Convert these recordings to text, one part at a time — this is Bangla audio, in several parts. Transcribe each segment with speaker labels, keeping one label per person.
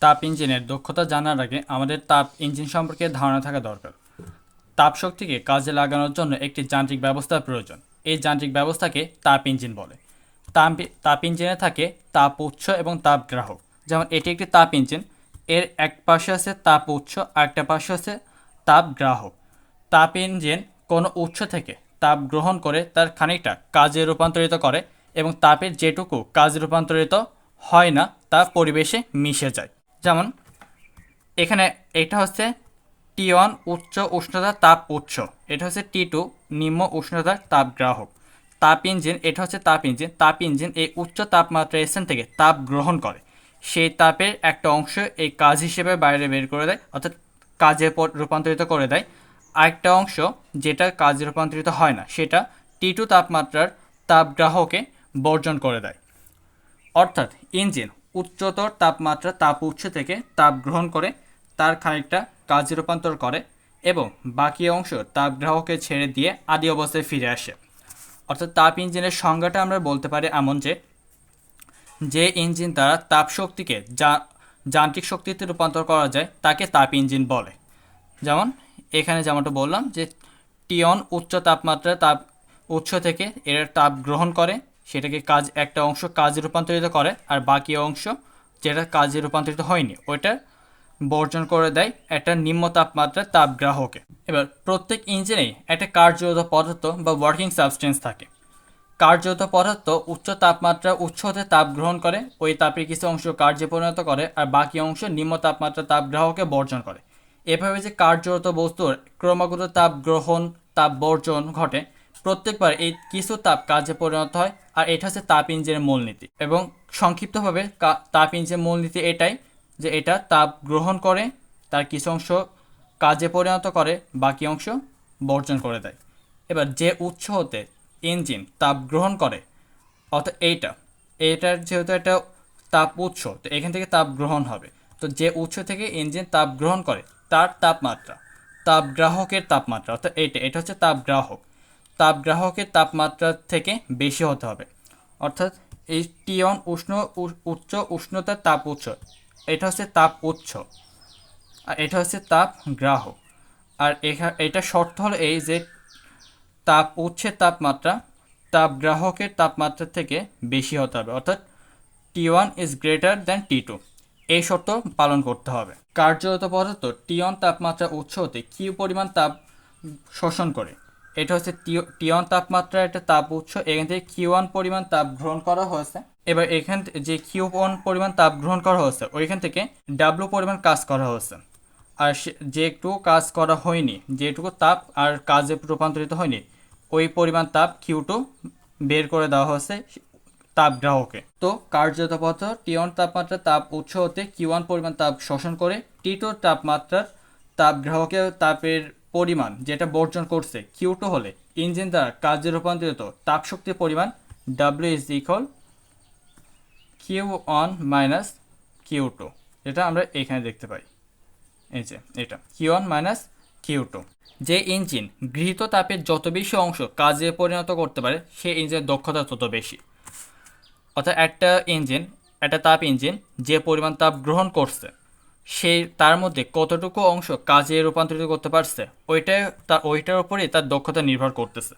Speaker 1: তাপ ইঞ্জিনের দক্ষতা জানার আগে আমাদের তাপ ইঞ্জিন সম্পর্কে ধারণা থাকা দরকার। তাপ শক্তিকে কাজে লাগানোর জন্য একটি যান্ত্রিক ব্যবস্থার প্রয়োজন। এই যান্ত্রিক ব্যবস্থাকে তাপ ইঞ্জিন বলে। তাপ তাপ ইঞ্জিনে থাকে তাপ উৎস এবং তাপ গ্রাহক। যেমন এটি একটি তাপ ইঞ্জিন, এর এক পাশে আছে তাপ উৎস আর একটা পাশে আছে তাপ গ্রাহক। তাপ ইঞ্জিন কোনো উৎস থেকে তাপ গ্রহণ করে তার খানিকটা কাজে রূপান্তরিত করে এবং তাপের যেটুকু কাজে রূপান্তরিত হয় না, তা পরিবেশে মিশে যায়। যেমন, এখানে এটা হচ্ছে টি ওয়ান উচ্চ উষ্ণতার তাপ উৎস, এটা হচ্ছে টি টু নিম্ন উষ্ণতার তাপ গ্রাহক। তাপ ইঞ্জিন, এটা হচ্ছে তাপ ইঞ্জিন। তাপ ইঞ্জিন এই উচ্চ তাপমাত্রা স্থান থেকে তাপ গ্রহণ করে। সেই তাপের একটা অংশ এই কাজ হিসেবে বাইরে বের করে দেয়, অর্থাৎ কাজে রূপান্তরিত করে দেয়। আরেকটা অংশ যেটা কাজে রূপান্তরিত হয় না, সেটা টি টু তাপমাত্রার তাপগ্রাহকে বর্জন করে দেয়। অর্থাৎ ইঞ্জিন উচ্চতর তাপমাত্রা তাপ উৎস থেকে তাপ গ্রহণ করে, তার খানিকটা কাজে রূপান্তর করে এবং বাকি অংশ তাপগ্রাহকে ছেড়ে দিয়ে আদি অবস্থায় ফিরে আসে। অর্থাৎ তাপ ইঞ্জিনের সংজ্ঞাটা আমরা বলতে পারি এমন যে যে ইঞ্জিন দ্বারা তাপ শক্তিকে যা- যান্ত্রিক শক্তিতে রূপান্তর করা যায়, তাকে তাপ ইঞ্জিন বলে। যেমন এখানে যেমনটা বললাম যে, টিয়ন উচ্চ তাপমাত্রা তাপ উৎস থেকে এর তাপ গ্রহণ করে সেটাকে কাজ, একটা অংশ কাজে রূপান্তরিত করে আর বাকি অংশ যেটা কাজে রূপান্তরিত হয়নি, ওইটা বর্জন করে দেয় একটা নিম্ন তাপমাত্রার তাপগ্রাহকে। এবার, প্রত্যেক ইঞ্জিনেই একটা কার্যরত পদার্থ বা ওয়ার্কিং সাবস্টেন্স থাকে। কার্যত পদার্থ উচ্চ তাপমাত্রা উচ্চ হতে তাপ গ্রহণ করে, ওই তাপের কিছু অংশ কার্যে পরিণত করে আর বাকি অংশ নিম্ন তাপমাত্রা তাপগ্রাহকে বর্জন করে। এভাবে যে কার্যরত বস্তুর ক্রমাগত তাপ গ্রহণ তাপ বর্জন ঘটে প্রত্যেকবার এই কিছু তাপ কাজে পরিণত হয়, আর এটা হচ্ছে তাপ ইঞ্জিনের মূলনীতি। এবং সংক্ষিপ্তভাবে তাপ ইঞ্জিনের মূলনীতি এটাই যে এটা তাপ গ্রহণ করে, তার কিছু অংশ কাজে পরিণত করে, বাকি অংশ বর্জন করে দেয়। এবার যে উৎস হতে ইঞ্জিন তাপ গ্রহণ করে, অর্থাৎ এইটা, এইটার যেহেতু একটা তাপ উৎস, তো এখান থেকে তাপ গ্রহণ হবে। তো যে উৎস থেকে ইঞ্জিন তাপ গ্রহণ করে, তার তাপমাত্রা, তাপ গ্রাহকের তাপমাত্রা, অর্থাৎ এইটা, এটা হচ্ছে তাপ গ্রাহক তাপ গ্রাহকের তাপমাত্রা থেকে বেশি হতে হবে। অর্থাৎ এই টিয়ন উষ্ণ উচ্চ উষ্ণতার তাপ উৎস, এটা হচ্ছে তাপ উৎস, আর এটা হচ্ছে তাপ গ্রাহক। আর এটা শর্ত হলো এই যে তাপ উৎসের তাপমাত্রা, তাপ গ্রাহকের তাপমাত্রা থেকে বেশি হতে হবে। অর্থাৎ T one is greater than T two এই শর্ত পালন করতে হবে। কার্যরত পদার্থ টি ওয়ান তাপমাত্রা উৎস হতে কিউ পরিমাণ তাপ শোষণ করে? এটা হচ্ছে টি ওয়ান তাপমাত্রার একটা তাপ উৎস। এখান থেকে কিউ ওয়ান পরিমাণ তাপ গ্রহণ করা হয়েছে। এবার এখান যে কিউ ওয়ান পরিমাণ তাপ গ্রহণ করা হয়েছে, ওইখান থেকে ডাব্লু পরিমাণ কাজ করা হয়েছে। আর যেটুকু কাজ করা হয়নি যেটুকু তাপ আর কাজে রূপান্তরিত হয়নি, ওই পরিমাণ তাপ কিউ টু বের করে দেওয়া হয়েছে তাপ গ্রাহকে। তো কার্যত পথ টি ওয়ান তাপমাত্রার তাপ উৎস হতে কিউ ওয়ান পরিমাণ তাপ শোষণ করে টি টু তাপমাত্রার তাপ গ্রাহকের তাপের পরিমাণ যেটা বর্জন করছে কিউ টু হলে ইঞ্জিন দ্বারা কাজে রূপান্তরিত তাপ শক্তির পরিমাণ W is equal Q one minus Q two যেটা আমরা এখানে দেখতে পাই। এই যে, এটা Q one minus Q two যে ইঞ্জিন গৃহীত তাপের যত বেশি অংশ কাজে পরিণত করতে পারে সেই ইঞ্জিনের দক্ষতা তত বেশি। অর্থাৎ একটা ইঞ্জিন, একটা তাপ ইঞ্জিন যে পরিমাণ তাপ গ্রহণ করছে সেই তার মধ্যে কতটুকু অংশ কাজে রূপান্তরিত করতে পারছে ওইটাই তা, ওইটার উপরেই তার দক্ষতা নির্ভর করতেছে।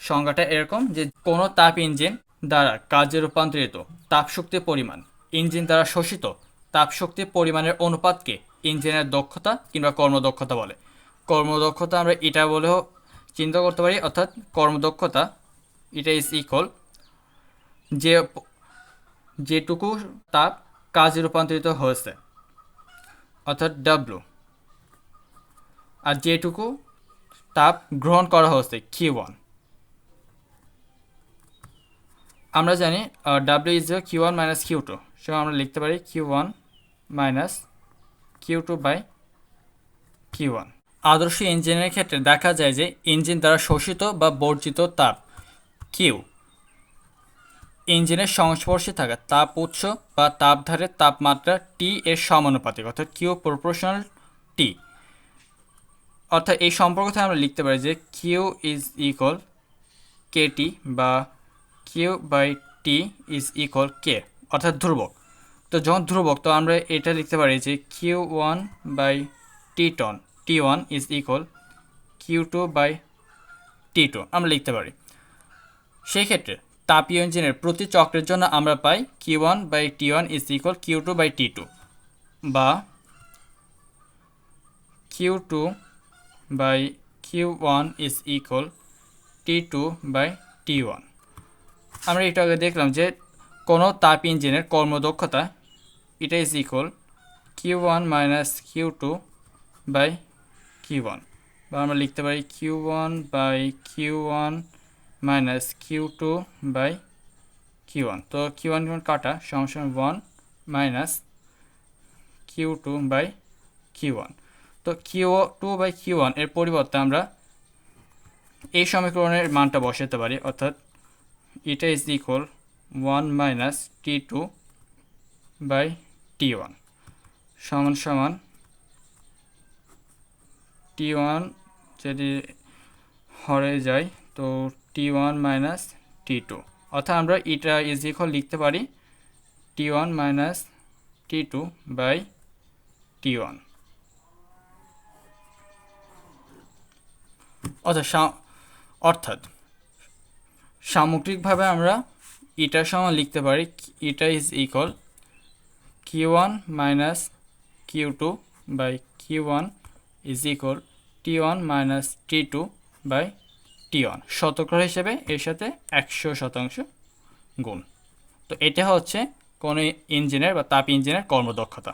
Speaker 1: সংজ্ঞাটা এরকম যে কোনো তাপ ইঞ্জিন দ্বারা কাজে রূপান্তরিত তাপ শক্তির পরিমাণ, ইঞ্জিন দ্বারা শোষিত তাপ শক্তির পরিমাণের অনুপাতকে ইঞ্জিনের দক্ষতা কিংবা কর্মদক্ষতা বলে। কর্মদক্ষতা আমরা এটা বলেও চিন্তা করতে পারি, অর্থাৎ কর্মদক্ষতা, এটা ইজ ইকুয়াল যে, যেটুকু তাপ কাজে রূপান্তরিত হয়েছে। অর্থাৎ ডাব্লু আর যেটুকু তাপ গ্রহণ করা হচ্ছে কিউ ওয়ান আমরা জানি W is Q one minus Q two so আমরা লিখতে পারি Q one minus Q two by Q one আদর্শ ইঞ্জিনের ক্ষেত্রে দেখা যায় যে ইঞ্জিন দ্বারা শোষিত বা বর্জিত তাপ কিউ ইঞ্জিনের সংস্পর্শে থাকা তাপ উৎস বা তাপধারের তাপমাত্রা টি এর সমানুপাতিক, অর্থাৎ কিউ প্রপোর্শনাল টি অর্থাৎ এই সম্পর্ক থেকে আমরা লিখতে পারি যে Q is equal K T Q by T is equal K অর্থাৎ ধ্রুবক। তো যখন ধ্রুবক, তো আমরা এটা লিখতে পারি যে Q one by T ton T one is equal Q two by T two আমরা লিখতে পারি। সেই ক্ষেত্রে তাপীয় ইঞ্জিনের প্রতি চক্রের জন্য আমরা পাই Q one by T one is equal Q two by T two বা Q two by Q one is equal T two by T one আমরা একটু আগে দেখলাম যে কোনো তাপ ইঞ্জিনের কর্মদক্ষতা এটা is equal Q one minus Q two by Q one বা আমরা লিখতে পারি Q one by Q one minus Q two by Q one তো কিউ ওয়ান কাটা সমস্যা one minus Q two by Q one তো কিউ টু বাই কিউ ওয়ানের পরিবর্তে আমরা এই সমীকরণের মানটা বসাতে পারি, অর্থাৎ এটা is equal one minus T two by T one সমান সমান টি ওয়ান যদি হরে যায়, তো T one minus T two অর্থাৎ আমরা এটা ইজ ইকুয়াল লিখতে পারি T one minus T two by T one অর্থাৎ অর্থাৎ সামগ্রিকভাবে আমরা ইটার সমান লিখতে পারি eta is equal Q one minus Q two by Q one is equal T one minus T two by T one শতকরা হিসেবে এর সাথে একশো শতাংশ গুণ। তো এটা হচ্ছে কোনো ইঞ্জিনের বা তাপ ইঞ্জিনের কর্মদক্ষতা।